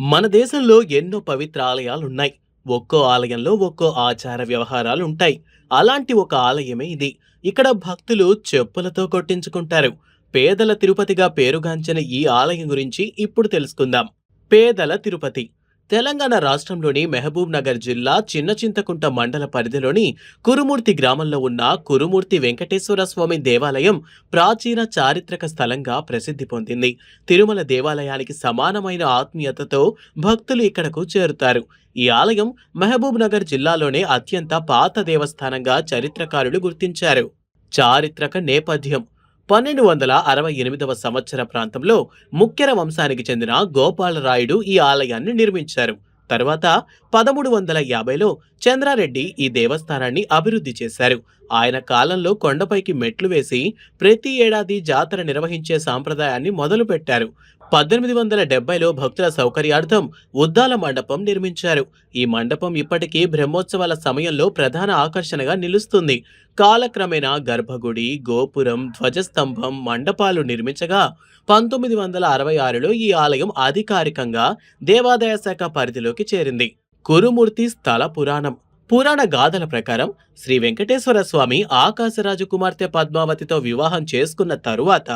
మన దేశంలో ఎన్నో పవిత్ర ఆలయాలున్నాయి. ఒక్కో ఆలయంలో ఒక్కో ఆచార వ్యవహారాలు ఉంటాయి అలాంటి ఒక ఆలయమే ఇది. ఇక్కడ భక్తులు చెప్పులతో కొట్టించుకుంటారు. పేదల తిరుపతిగా పేరుగాంచిన ఈ ఆలయం గురించి ఇప్పుడు తెలుసుకుందాం. పేదల తిరుపతి. తెలంగాణ రాష్ట్రంలోని మహబూబ్ నగర్ జిల్లా చిన్న చింతకుంట మండల పరిధిలోని కురుమూర్తి గ్రామంలో ఉన్న కురుమూర్తి వెంకటేశ్వర స్వామి దేవాలయం ప్రాచీన చారిత్రక స్థలంగా ప్రసిద్ధి పొందింది. తిరుమల దేవాలయానికి సమానమైన ఆత్మీయతతో భక్తులు ఇక్కడకు చేరుతారు. ఈ ఆలయం మహబూబ్ నగర్ జిల్లాలోనే అత్యంత పాత దేవస్థానంగా చరిత్రకారులు గుర్తించారు. చారిత్రక నేపథ్యం పన్నెండు వందల అరవై ఎనిమిదవ సంవత్సర ప్రాంతంలో ముఖ్యర వంశానికి చెందిన గోపాలరాయుడు ఈ ఆలయాన్ని నిర్మించారు. తర్వాత పదమూడు వందల యాభైలో చంద్రారెడ్డి ఈ దేవస్థానాన్ని అభివృద్ధి చేశారు. ఆయన కాలంలో కొండపైకి మెట్లు వేసి ప్రతి ఏడాది జాతర నిర్వహించే సాంప్రదాయాన్ని మొదలుపెట్టారు. పద్దెనిమిది వందల డెబ్బైలో భక్తుల సౌకర్యార్థం ఉద్దాల మండపం నిర్మించారు. ఈ మండపం ఇప్పటికీ బ్రహ్మోత్సవాల సమయంలో ప్రధాన ఆకర్షణగా నిలుస్తుంది. కాలక్రమేణా గర్భగుడి గోపురం ధ్వజస్తంభం మండపాలు నిర్మించగా పంతొమ్మిది వందల అరవై ఆరులో ఈ ఆలయం అధికారికంగా దేవాదాయ శాఖ పరిధిలోకి చేరింది. కురుమూర్తి స్థల పురాణం. పురాణ గాథల ప్రకారం శ్రీ వెంకటేశ్వర స్వామి ఆకాశరాజు కుమార్తె పద్మావతితో వివాహం చేసుకున్న తరువాత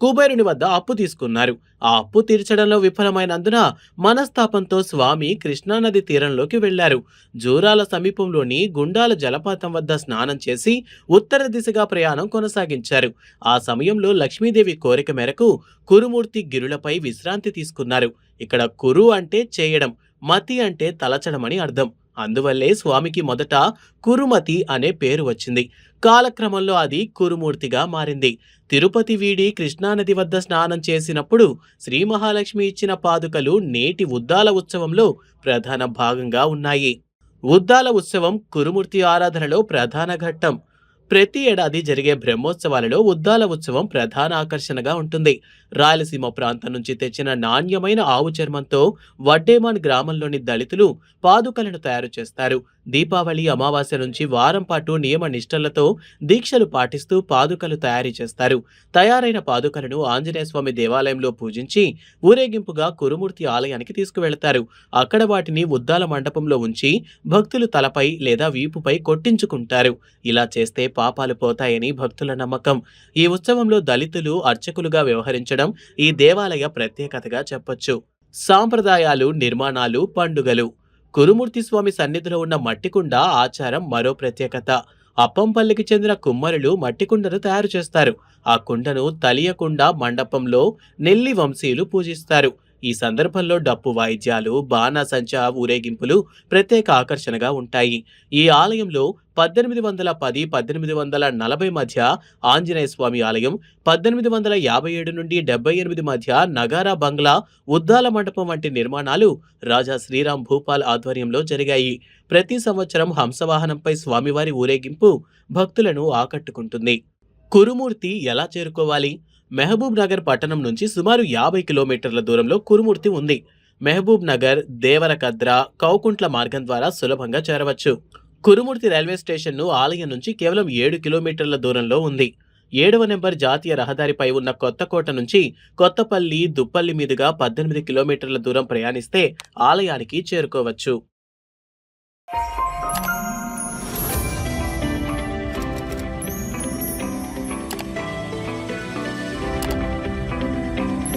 కుబేరుని వద్ద అప్పు తీసుకున్నారు. ఆ అప్పు తీర్చడంలో విఫలమైనందున మనస్తాపంతో స్వామి కృష్ణానది తీరంలోకి వెళ్ళారు జూరాల సమీపంలోని గుండాల జలపాతం వద్ద స్నానం చేసి ఉత్తర దిశగా ప్రయాణం కొనసాగించారు. ఆ సమయంలో లక్ష్మీదేవి కోరిక మేరకు కురుమూర్తి గిరులపై విశ్రాంతి తీసుకున్నారు. ఇక్కడ కురు అంటే చేయడం మతి అంటే తలచడమని అర్థం. అందువల్లే స్వామికి మొదట కురుమతి అనే పేరు వచ్చింది. కాలక్రమంలో అది కురుమూర్తిగా మారింది. తిరుపతి వీడి కృష్ణానది వద్ద స్నానం చేసినప్పుడు శ్రీ మహాలక్ష్మి ఇచ్చిన పాదుకలు నేటి ఉద్దాల ఉత్సవంలో ప్రధాన భాగంగా ఉన్నాయి. ఉద్దాల ఉత్సవం కురుమూర్తి ఆరాధనలో ప్రధాన ఘట్టం. ప్రతి ఏడాది జరిగే బ్రహ్మోత్సవాలలో ఉద్దాల ఉత్సవం ప్రధాన ఆకర్షణగా ఉంటుంది. రాయలసీమ ప్రాంతం నుంచి తెచ్చిన నాణ్యమైన ఆవు చర్మంతో వడ్డేమాన్ గ్రామంలోని దళితులు పాదుకలను తయారు చేస్తారు. దీపావళి అమావాస్య నుంచి వారం పాటు నియమ నిష్టలతో దీక్షలు పాటిస్తూ పాదుకలు తయారు చేస్తారు. తయారైన పాదుకలను ఆంజనేయ స్వామి దేవాలయంలో పూజించి ఊరేగింపుగా కురుమూర్తి ఆలయానికి తీసుకువెళతారు. అక్కడ వాటిని ఉద్దాల మండపంలో ఉంచి భక్తులు తలపై లేదా వీపుపై కొట్టించుకుంటారు. ఇలా చేస్తే పాపాలు పోతాయని భక్తుల నమ్మకం. ఈ ఉత్సవంలో దళితులు అర్చకులుగా వ్యవహరించడం ఈ దేవాలయ ప్రత్యేకతగా చెప్పొచ్చు. సాంప్రదాయాలు నిర్మాణాలు పండుగలు. కురుమూర్తి స్వామి సన్నిధిలో ఉన్న మట్టికుండ ఆచారం మరో ప్రత్యేకత. అప్పంపల్లికి చెందిన కుమ్మరులు మట్టి కుండను తయారు చేస్తారు. ఆ కుండను తలియకుండ మండపంలో నెల్లి వంశీయులు పూజిస్తారు. ఈ సందర్భంలో డప్పు వాయిద్యాలు బాణాసంచా ఊరేగింపులు ప్రత్యేక ఆకర్షణగా ఉంటాయి. ఈ ఆలయంలో పద్దెనిమిది వందల పది పద్దెనిమిది వందల నలభై మధ్య ఆంజనేయ స్వామి ఆలయం పద్దెనిమిది వందల యాభై ఏడు నుండి డెబ్బై ఎనిమిది మధ్య నగారా బంగ్లా ఉద్దాల మండపం వంటి నిర్మాణాలు రాజా శ్రీరామ్ భూపాల్ ఆధ్వర్యంలో జరిగాయి. ప్రతి సంవత్సరం హంసవాహనంపై స్వామివారి ఊరేగింపు భక్తులను ఆకట్టుకుంటుంది. కురుమూర్తి ఎలా చేరుకోవాలి? మహబూబ్ నగర్ పట్టణం నుంచి సుమారు యాభై కిలోమీటర్ల దూరంలో కురుమూర్తి ఉంది. మహబూబ్ నగర్ దేవరకద్ర కౌకుంట్ల మార్గం ద్వారా సులభంగా చేరవచ్చు. కురుమూర్తి రైల్వే స్టేషన్ను ఆలయం నుంచి కేవలం ఏడు కిలోమీటర్ల దూరంలో ఉంది. ఏడవ నెంబర్ జాతీయ రహదారిపై ఉన్న కొత్తకోట నుంచి కొత్తపల్లి దుప్పల్లి మీదుగా పద్దెనిమిది కిలోమీటర్ల దూరం ప్రయాణిస్తే ఆలయానికి చేరుకోవచ్చు.